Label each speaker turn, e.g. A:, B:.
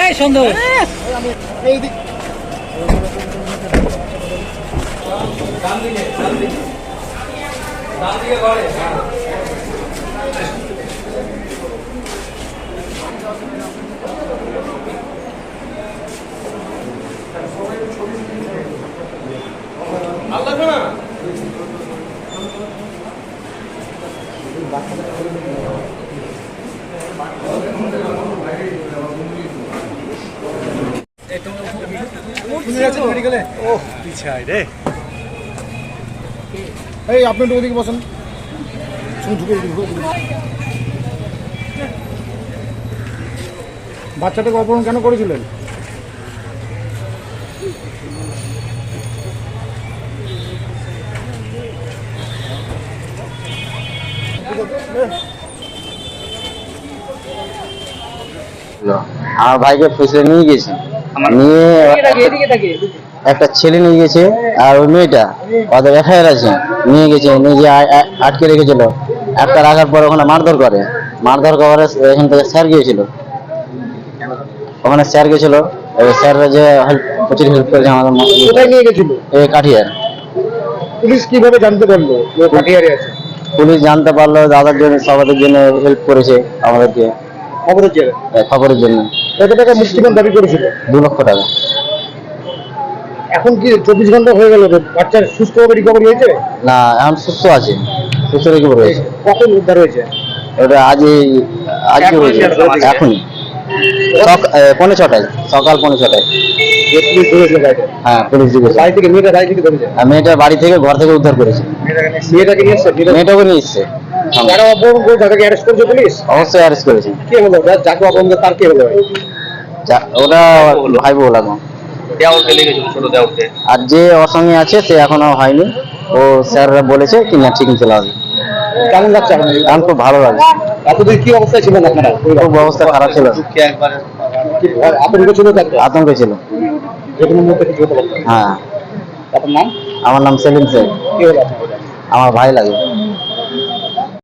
A: এই সন্তোষ।
B: এই দিক
C: ও পিছায় রে।
B: এই আপনি একটু ওদিকে বসেন। বাচ্চাটাকে অপহরণ কেন করেছিলেন?
D: আমার ভাইকে ফুসলে নিয়ে গেছে। একটা ছেলে নিয়ে গেছে আর ওই মেয়েটা ওদের এফআইআর আছে নিয়ে গেছে নিয়ে গিয়ে আটকে রেখেছিল। একটা রাখার পর ওখানে মারধর করে। মারধর করে এখান থেকে স্যার গিয়েছিল। ওখানে স্যার গেছিল স্যাররা যে প্রচুর হেল্প করেছে আমাদের
B: কোথায় নিয়ে গেছিল?
D: এই কাঠিয়ার।
B: পুলিশ কীভাবে জানতে পারল কাটিয়ারে আছে?
D: পুলিশ জানতে পারল দাদার জন্য সবাদের জন্য হেল্প করেছে আমাদেরকে।
B: খবরের জেরে
D: এ, খবরের জন্য।
B: কত টাকা মুক্তিপণ দাবি করেছিল?
D: দু লক্ষ টাকা।
B: এখন কি চব্বিশ ঘণ্টা হয়ে গেল? বাচ্চার সুস্থভাবে রিকভারি হয়েছে?
D: না এখন সুস্থ আছে। সুস্থ রেখে রয়েছে
B: কখন উদ্ধার হয়েছে?
D: ওটা আজই আজকে হয়েছে। এখনই। সক- এ, পৌনে ছটায় সকাল পৌনে ছটায়। হ্যাঁ পুলিশ দিকেছে
B: বাড়ি থেকে মেয়েটা বাড়ি থেকে ধরেছে?
D: মেয়েটার বাড়ি থেকে ঘর থেকে উদ্ধার করেছে।
B: মেয়েটাকে নিয়ে এসছে মেয়েটা-
D: মেয়েটাকে নিয়ে এসছে।
B: যারা অপহরণ করে তাদেরকে অ্যারেস্ট করেছে পুলিশ
D: অবশ্যই অ্যারেস্ট করেছে।
B: কে হলো যাকে অপহরণ করে তার কে হলো
D: যা- ভাই বউ লাগো
A: দেওয়ালকে লেগেছিল ছোট দেওয়ালকে
D: আর যে ওর সঙ্গে আছে সে এখনও হয়নি। ও স্যাররা বলেছে কি না ঠিক চলে আসবে।
B: কেমন লাগছে
D: এখন? খুব ভালো লাগে
B: এতদিন কি অবস্থায় ছিলেন আপনারা?
D: খুব অবস্থা খারাপ ছিল।
B: আতঙ্ক ছিল
D: আতঙ্ক ছিল। হ্যাঁ।
B: আপনার নাম?
D: আমার নাম সেলিম শেখ।
B: কি হলো আপনার?
D: আমার ভাই লাগে।